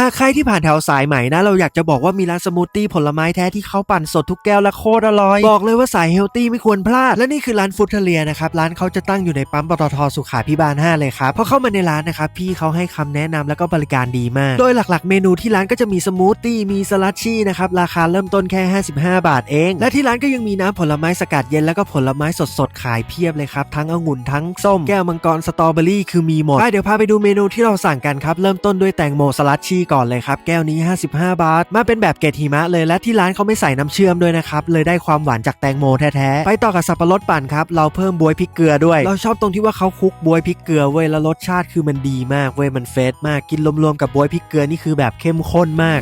หากใครที่ผ่านแถวสายใหม่นะ เราอยากจะบอกว่ามีร้านสมูทตี้ผลไม้แท้ที่เขาปั่นสดทุกแก้วและโคตรอร่อย บอกเลยว่าสายเฮลตี้ไม่ควรพลาด และนี่คือร้านฟุตเทเลียนะครับ ร้านเขาจะตั้งอยู่ในปั๊มปตทสุขาพิบาล 5 เลยครับพอเข้ามาในร้านนะครับ พี่เขาให้คำแนะนำแล้วก็บริการดีมาก โดยหลักๆ เมนูที่ร้านก็จะมีสมูทตี้มีสลัดชี่นะครับราคาเริ่มต้นแค่ 55 บาทเอง และที่ร้านก็ยังมีน้ำผลไม้สกัดเย็นแล้วก็ผลไม้สดๆขายเพียบเลยครับทั้งองุ่นทั้งส้มแก้วมังกรสตรอเบอรี่คือมีหมดไปเดี๋ยวพาไปดูเมนูที่เราสั่งกันครับเริ่มต้นด้วยแตงโมสลัดชีก่อนเลยครับ แก้วนี้ 55 บาท มาเป็นแบบเกตหิมะเลยและที่ร้านเขาไม่ใส่น้ำเชื่อมด้วยนะครับ เลยได้ความหวานจากแตงโมแท้ๆ ไปต่อกับสับปะรดปั่นครับ เราเพิ่มบวยพริกเกลือด้วย เราชอบตรงที่ว่าเขาคลุกบวยพริกเกลือเว้ยแล้วรสชาติคือมันดีมากเว้ยมันเฟสมากกินรวมๆกับบวยพริกเกลือนี่คือแบบเข้มข้นมาก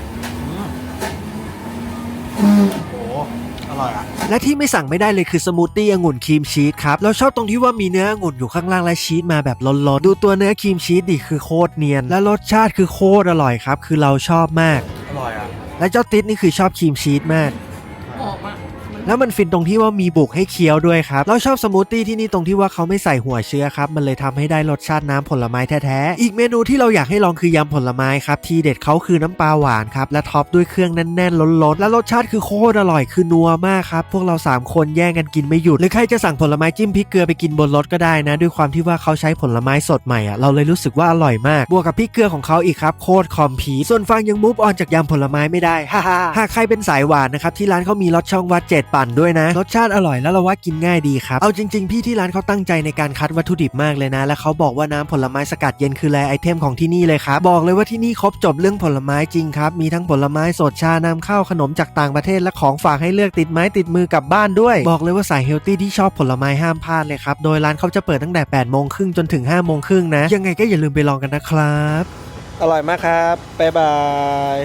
mm. ร่อยอะ และที่ไม่สั่งไม่ได้เลยคือสมูทตี้องุ่นครีมชีสครับ เราชอบตรงที่ว่ามีเนื้อองุ่นอยู่ข้างล่างและชีสมาแบบล้นๆ ดูตัวเนื้อครีมชีสดิคือโคตรเนียน และรสชาติคือโคตรอร่อยครับ คือเราชอบมาก อร่อยอะ และเจ้าติ๊ดนี่คือชอบครีมชีสมากหอมอะ แล้วมันฟินตรงที่ว่ามีบุกให้เคี้ยวด้วยครับเราชอบสมูทตี้ที่นี่ตรงที่ว่าเขาไม่ใส่หัวเชื้อครับมันเลยทำให้ได้รสชาติน้ำผลไม้แท้ๆอีกเมนูที่เราอยากให้ลองคือยำผลไม้ครับทีเด็ดเขาคือน้ำปลาหวานครับและท็อปด้วยเครื่องแน่นๆล้นๆและรสชาติคือโคตรอร่อยคือนัวมากครับพวกเรา 3 คนแย่งกันกินไม่หยุดหรือใครจะสั่งผลไม้จิ้มพริกเกลือไปกินบนรถก็ได้นะ ด้วยความที่ว่าเขาใช้ผลไม้สดใหม่อะเราเลยรู้สึกว่าอร่อยมาก บวกกับพริกเกลือของเขาอีกครับโคตรคอมพีส่วนฟังยังมูฟออนจากยำผลไม้ไม่ได้ฮ่าหากใครเป็นสายหวานนะครับที่ร้านเขามีรสช่องวัดเจ็ดปั่นด้วยนะ รสชาติอร่อยแล้วเราว่ากินง่ายดีครับ เอาจริง ๆ พี่ที่ร้านเขาตั้งใจในการคัดวัตถุดิบมากเลยนะ และเขาบอกว่าน้ำผลไม้สกัดเย็นคือแรไอเทมของที่นี่เลยครับ บอกเลยว่าที่นี่ครบจบเรื่องผลไม้จริงครับ มีทั้งผลไม้สดชานำเข้าขนมจากต่างประเทศและของฝากให้เลือกติดไม้ติดมือกลับบ้านด้วย บอกเลยว่าสายเฮลตี้ที่ชอบผลไม้ห้ามพลาดเลยครับ โดยร้านเขาจะเปิดตั้งแต่8โมงครึ่งจนถึง5โมงครึ่งนะ ยังไงก็อย่าลืมไปลองกันนะครับ อร่อยมากครับ บ๊ายบาย